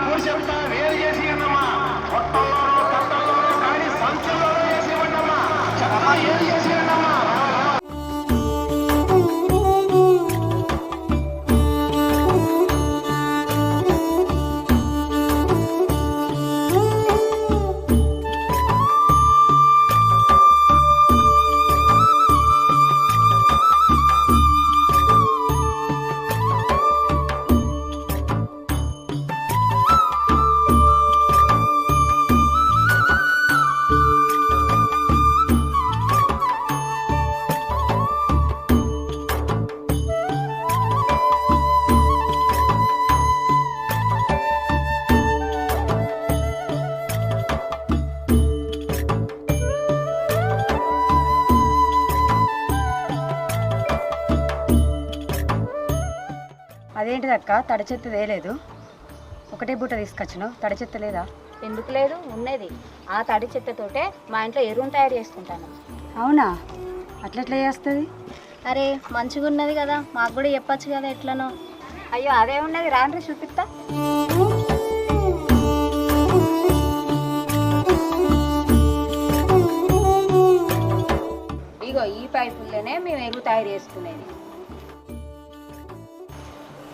పూర్తి అంతా వేరు చేసి లేదక్క తడి చెత్త తేలేదు. ఒకటే బూట తీసుకొచ్చినావు. తడి చెత్త లేదా? ఎందుకు లేదు? ఉన్నది. ఆ తడి చెత్తతోటే మా ఇంట్లో ఎరువును తయారు చేసుకుంటాను. అవునా? అట్లెట్లా చేస్తుంది? అరే మంచిగా ఉన్నది కదా. మాకు కూడా చెప్పచ్చు కదా ఎట్లనో. అయ్యో అదే ఉన్నది. రాండ్రి చూపిస్తా. ఇగో ఈ పైపుల్లోనే మేము ఎరువు తయారు చేసుకునేది.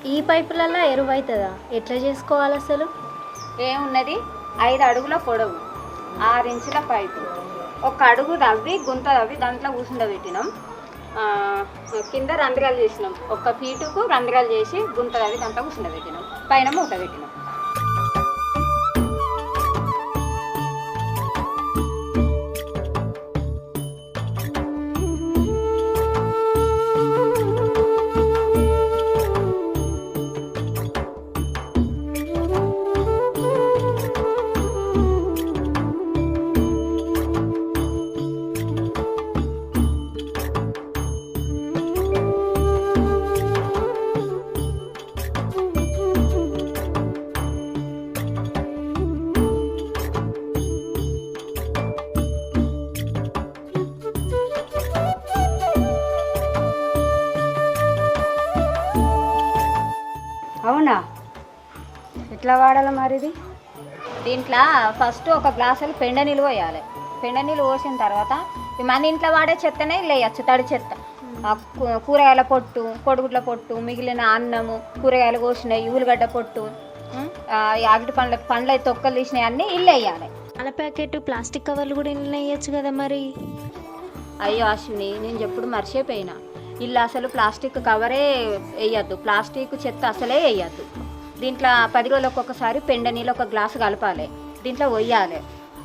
ఈ పైపులలో ఎరువు అవుతుందా ఎట్లా చేసుకోవాలి అసలు? ఏమున్నది? ఐదు అడుగుల పొడవు. ఆరు ఇంచుల పైపు. ఒక అడుగు తవ్వి గుంత తవ్వి దాంట్లో కూసుండబెట్టినాం. కింద రంధ్రాలు చేసినాం. ఒక ఫీటుకు రంధ్రాలు చేసి గుంత తవ్వి దాంట్లో కూసుండబెట్టినాం. పైన మూత పెట్టినాం. అవునా? ఎట్లా వాడాలి మరి ఇది దీంట్లో ఫస్ట్ ఒక గ్లాసులు పెండ నీళ్ళు పోయాలి. పెండ నీళ్ళు పోసిన తర్వాత మన ఇంట్లో వాడే చెత్తనే లేయచ్చు తడి చెత్త. కూరగాయల పొట్టు కొడుగుడ్ల పొట్టు మిగిలిన అన్నము కూరగాయలు కోసినవి ఉల్లిగడ్డ పొట్టు అరటి పండ్ల పండ్ల తొక్కలు తీసినవి అన్నీ ఇల్లు వేయాలి. పాల ప్యాకెట్ ప్లాస్టిక్ కవర్లు కూడా ఇంట్లో వేయచ్చు కదా మరి? అయ్యో అశ్విని నేను చెప్పుడు మర్చిపోయినా. ఇల్లు అసలు ప్లాస్టిక్ కవరే వేయద్దు. ప్లాస్టిక్ చెత్త అసలే వేయద్దు. దీంట్లో పది రోజులకు ఒకసారి పెండ నీళ్ళు ఒక గ్లాసు కలపాలి. దీంట్లో పోయాలి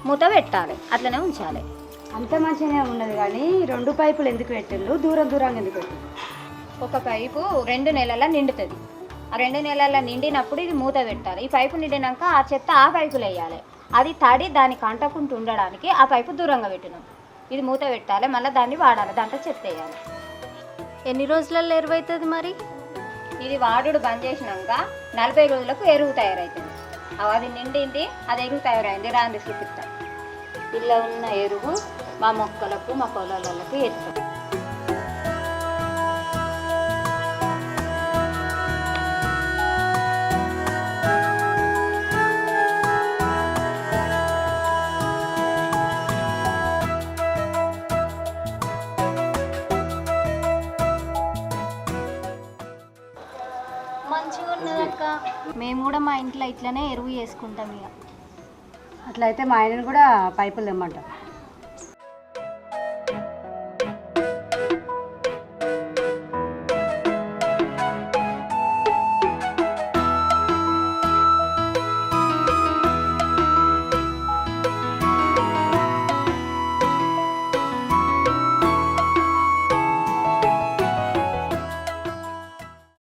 మూత పెట్టాలి. అట్లనే ఉంచాలి. అంత మంచిగానే ఉన్నది కానీ రెండు పైపులు ఎందుకు పెట్టిళ్ళు దూరం దూరంగా ఎందుకు పెట్టిళ్ళు ఒక పైపు రెండు నెలల నిండుతుంది. ఆ రెండు నెలల నిండినప్పుడు ఇది మూత పెట్టాలి. ఈ పైపు నిండినాక ఆ చెత్త ఆ పైపులో వేయాలి. అది తడి దానికి అంటకుంటూ ఉండడానికి ఆ పైపు దూరంగా పెట్టినాం. ఇది మూత పెట్టాలి. మళ్ళీ దాన్ని వాడాలి. దాంట్లో చెత్త వేయాలి. ఎన్ని రోజులలో ఎరువు అవుతుంది మరి? ఇది వాడుడు బంద్ చేసినాక నలభై రోజులకు ఎరువు తయారవుతుంది అది నిండింది అది ఎరువు తయారైంది. రాంది చూపిస్తా ఇలా ఉన్న ఎరువు మా మొక్కలకు మా పొలాలకు ఎత్తాం మేము కూడా మా ఇంట్లో ఇట్లనే ఎరువు చేసుకుంటాం ఇక. అట్లయితే మా ఆయనను కూడా పైపులు తెమ్మంటాం.